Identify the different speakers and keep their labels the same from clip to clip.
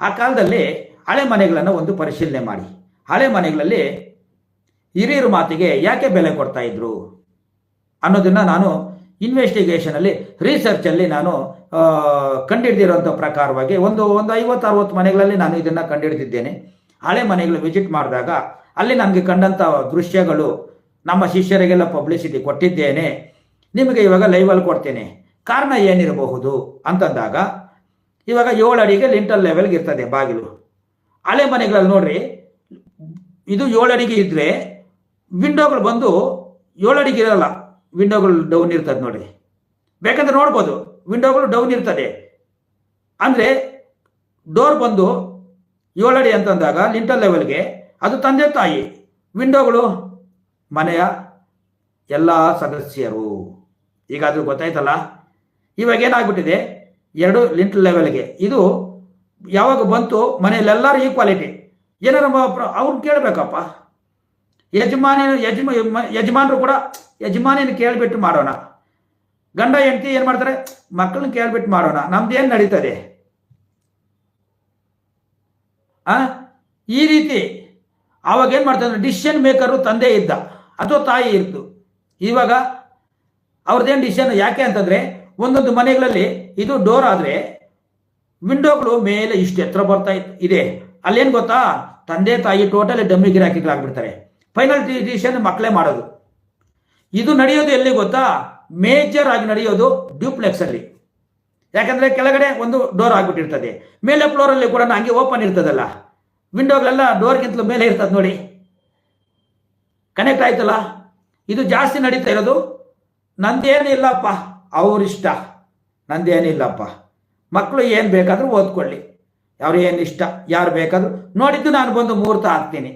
Speaker 1: ಆ ಕಾಲದಲ್ಲಿ ಹಳೆ ಮನೆಗಳನ್ನು ಒಂದು ಪರಿಶೀಲನೆ ಮಾಡಿ. ಹಳೆ ಮನೆಗಳಲ್ಲಿ ಹಿರಿಯರ ಮಾತಿಗೆ ಯಾಕೆ ಬೆಲೆ ಕೊಡ್ತಾ ಇದ್ರು? ಅನ್ನೋದನ್ನ ನಾನು ಇನ್ವೆಸ್ಟಿಗೇಷನಲ್ಲಿ ರಿಸರ್ಚಲ್ಲಿ ನಾನು ಕಂಡುಹಿಡ್ದಿರೋಂಥ ಪ್ರಕಾರವಾಗಿ ಒಂದು ಒಂದು ಐವತ್ತು, ಅರವತ್ತು ಮನೆಗಳಲ್ಲಿ ನಾನು ಇದನ್ನು ಕಂಡುಹಿಡ್ದಿದ್ದೇನೆ ಹಳೆ ಮನೆಗಳು ವಿಸಿಟ್ ಮಾಡಿದಾಗ ಅಲ್ಲಿ ನನಗೆ ಕಂಡಂಥ ದೃಶ್ಯಗಳು, ನಮ್ಮ ಶಿಷ್ಯರಿಗೆಲ್ಲ ಪಬ್ಲಿಸಿಟಿ ಕೊಟ್ಟಿದ್ದೇನೆ. ನಿಮಗೆ ಇವಾಗ ಲೈವಲ್ಲಿ ಕೊಡ್ತೇನೆ. ಕಾರಣ ಏನಿರಬಹುದು? ಅಂತಂದಾಗ ಇವಾಗ ಏಳು ಅಡಿಗೆ ಲಿಂಟಲ್ ಲೆವೆಲ್ಗೆ ಇರ್ತದೆ ಬಾಗಿಲು. ಹಳೆ ಮನೆಗಳಲ್ಲಿ ನೋಡ್ರಿ, ಇದು ಏಳು ಅಡಿಗೆ ಇದ್ರೆ ವಿಂಡೋಗಳು ಬಂದು ಏಳು ಅಡಿಗೆ ಇರಲ್ಲ ವಿಂಡೋಗಳು ಡೌನ್ ಇರ್ತದೆ ನೋಡ್ರಿ. ಬೇಕಂದ್ರೆ ನೋಡ್ಬೋದು ವಿಂಡೋಗಳು ಡೌನ್ ಇರ್ತದೆ. ಅಂದರೆ ಡೋರ್ ಬಂದು ಏಳು ಅಡಿ ಅಂತಂದಾಗ ಲಿಂಟಲ್ ಲೆವೆಲ್ಗೆ ಅದು ತಂದೆ ತಾಯಿ ವಿಂಡೋಗಳು ಮನೆಯ ಎಲ್ಲ ಸದಸ್ಯರು. ಈಗ ಅದು ಗೊತ್ತಾಯ್ತಲ್ಲ? ಇವಾಗ ಏನಾಗ್ಬಿಟ್ಟಿದೆ? ಎರಡು ಲಿಂಟ್ ಲೆವೆಲ್ಗೆ ಇದು ಯಾವಾಗ ಬಂತು, ಮನೆಯಲ್ಲೆಲ್ಲರೂ ಈಕ್ವಾಲಿಟಿ ಏನಾರ ಅವ್ರು ಕೇಳಬೇಕಪ್ಪ. ಯಜಮಾನಿ ಯಜಮ ಯಜಮಾನರು ಕೂಡ ಯಜಮಾನಿನ ಕೇಳಿಬಿಟ್ಟು ಮಾಡೋಣ. ಗಂಡ, ಹೆಂಡತಿ ಏನು ಮಾಡ್ತಾರೆ? ಮಕ್ಕಳನ್ನ ಕೇಳಿಬಿಟ್ಟು ಮಾಡೋಣ. ನಮ್ದು ಏನು ನಡೀತದೆ? ಆ? ಈ ರೀತಿ ಅವಾಗ ಏನು ಮಾಡ್ತಾರೆ ಡಿಸಿಷನ್ ಮೇಕರು ತಂದೆ ಇದ್ದ. ಅಥವಾ ತಾಯಿ ಇತ್ತು ಇವಾಗ ಅವ್ರದ್ದೇನು ಡಿಸಿಷನ್ ಯಾಕೆ ಅಂತಂದ್ರೆ ಒಂದೊಂದು ಮನೆಗಳಲ್ಲಿ ಇದು ಡೋರ್ ಆದರೆ ವಿಂಡೋಗಳು ಮೇಲೆ ಇಷ್ಟು ಎತ್ತರ ಬರ್ತಾ ಇದೆ ಅಲ್ಲೇನು ಗೊತ್ತಾ? ತಂದೆ ತಾಯಿ ಟೋಟಲ್ ಡಮ್ಮಿ ಗಿರಾಕಿಗಳಾಗ್ಬಿಡ್ತಾರೆ ಫೈನಲ್ ಡಿಸಿಷನ್ ಮಕ್ಕಳೇ ಮಾಡೋದು. ಇದು ನಡೆಯೋದು ಎಲ್ಲಿ ಗೊತ್ತಾ? ಮೇಜರ್ ಆಗಿ ನಡೆಯೋದು ಡ್ಯೂಪ್ಲೆಕ್ಸ್ ಅಲ್ಲಿ. ಯಾಕಂದ್ರೆ ಕೆಳಗಡೆ ಒಂದು ಡೋರ್ ಆಗ್ಬಿಟ್ಟಿರ್ತದೆ. ಮೇಲೆ ಫ್ಲೋರ್ ಅಲ್ಲಿ ಕೂಡ ಹಂಗೆ ಓಪನ್ ಇರ್ತದಲ್ಲ. ವಿಂಡೋಗಳೆಲ್ಲ ಡೋರ್ಗಿಂತಲೂ ಮೇಲೆ ಇರ್ತದೆ ನೋಡಿ. ಕನೆಕ್ಟ್ ಆಯ್ತಲ್ಲ? ಇದು ಜಾಸ್ತಿ ನಡೀತಾ ಇರೋದು. ನಂದೇನಿಲ್ಲಪ್ಪ. ಅವ್ರಿಷ್ಟ. ನಂದೇನಿಲ್ಲಪ್ಪ ಮಕ್ಕಳು ಏನು ಬೇಕಾದರೂ ಓದ್ಕೊಳ್ಳಿ. ಏನು ಇಷ್ಟ, ಯಾರು ಬೇಕಾದರೂ. ನೋಡಿದ್ದು ನಾನು ಬಂದು ಮುಹೂರ್ತ ಹಾಕ್ತೀನಿ.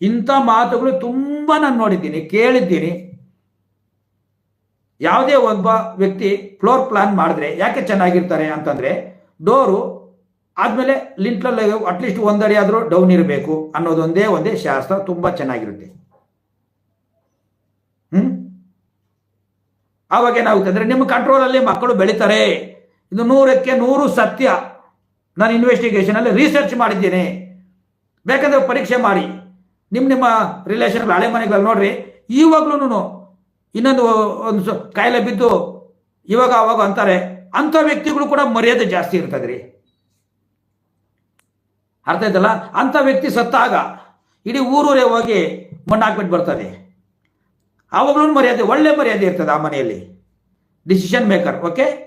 Speaker 1: ಇಂಥ ಮಾತುಗಳು ತುಂಬ ನಾನು ನೋಡಿದ್ದೀನಿ, ಕೇಳಿದ್ದೀನಿ. ಯಾವುದೇ ಒಬ್ಬ ವ್ಯಕ್ತಿ ಫ್ಲೋರ್ ಪ್ಲಾನ್ ಮಾಡಿದ್ರೆ ಯಾಕೆ ಚೆನ್ನಾಗಿರ್ತಾರೆ ಅಂತಂದರೆ, ಡೋರು ಆದಮೇಲೆ ಲಿಂಟ್ಲಲ್ಲಿ ಅಟ್ಲೀಸ್ಟ್ ಒಂದಡಿ ಆದರೂ ಡೌನ್ ಇರಬೇಕು ಅನ್ನೋದೊಂದೇ ಒಂದೇ ಶಾಸ್ತ್ರ, ತುಂಬ ಚೆನ್ನಾಗಿರುತ್ತೆ. ಆವಾಗ ಏನಾಗುತ್ತೆ ಅಂದರೆ ನಿಮ್ಮ ಕಂಟ್ರೋಲಲ್ಲಿ ಮಕ್ಕಳು ಬೆಳೀತಾರೆ. ಇದು ನೂರಕ್ಕೆ ನೂರು ಸತ್ಯ ನಾನು ಇನ್ವೆಸ್ಟಿಗೇಷನಲ್ಲಿ ರಿಸರ್ಚ್ ಮಾಡಿದ್ದೇನೆ. ಬೇಕಂದ್ರೆ ಪರೀಕ್ಷೆ ಮಾಡಿ. ನಿಮ್ಮ ನಿಮ್ಮ ರಿಲೇಷನ್ ಹಳೆ ಮನೆಗಳಲ್ಲಿ ನೋಡ್ರಿ ಇವಾಗ್ಲೂ ಇನ್ನೊಂದು ಒಂದು ಕಾಯಿಲೆ ಬಿದ್ದು ಇವಾಗ ಅವಾಗ ಅಂತಾರೆ, ಅಂಥ ವ್ಯಕ್ತಿಗಳು ಕೂಡ ಮರ್ಯಾದೆ ಜಾಸ್ತಿ ಇರ್ತದೆ ರೀ ಅರ್ಥ ಆಯ್ತಲ್ಲ? ಅಂಥ ವ್ಯಕ್ತಿ ಸತ್ತಾಗ ಇಡೀ ಊರೂರೇ ಹೋಗಿ ಮಣ್ಣು ಹಾಕ್ಬಿಟ್ಟು ಬರ್ತದೆ. ಆವಾಗಲೂ ಮರ್ಯಾದೆ ಒಳ್ಳೆ ಮರ್ಯಾದೆ ಇರ್ತದೆ ಆ ಮನೆಯಲ್ಲಿ. Decision maker okay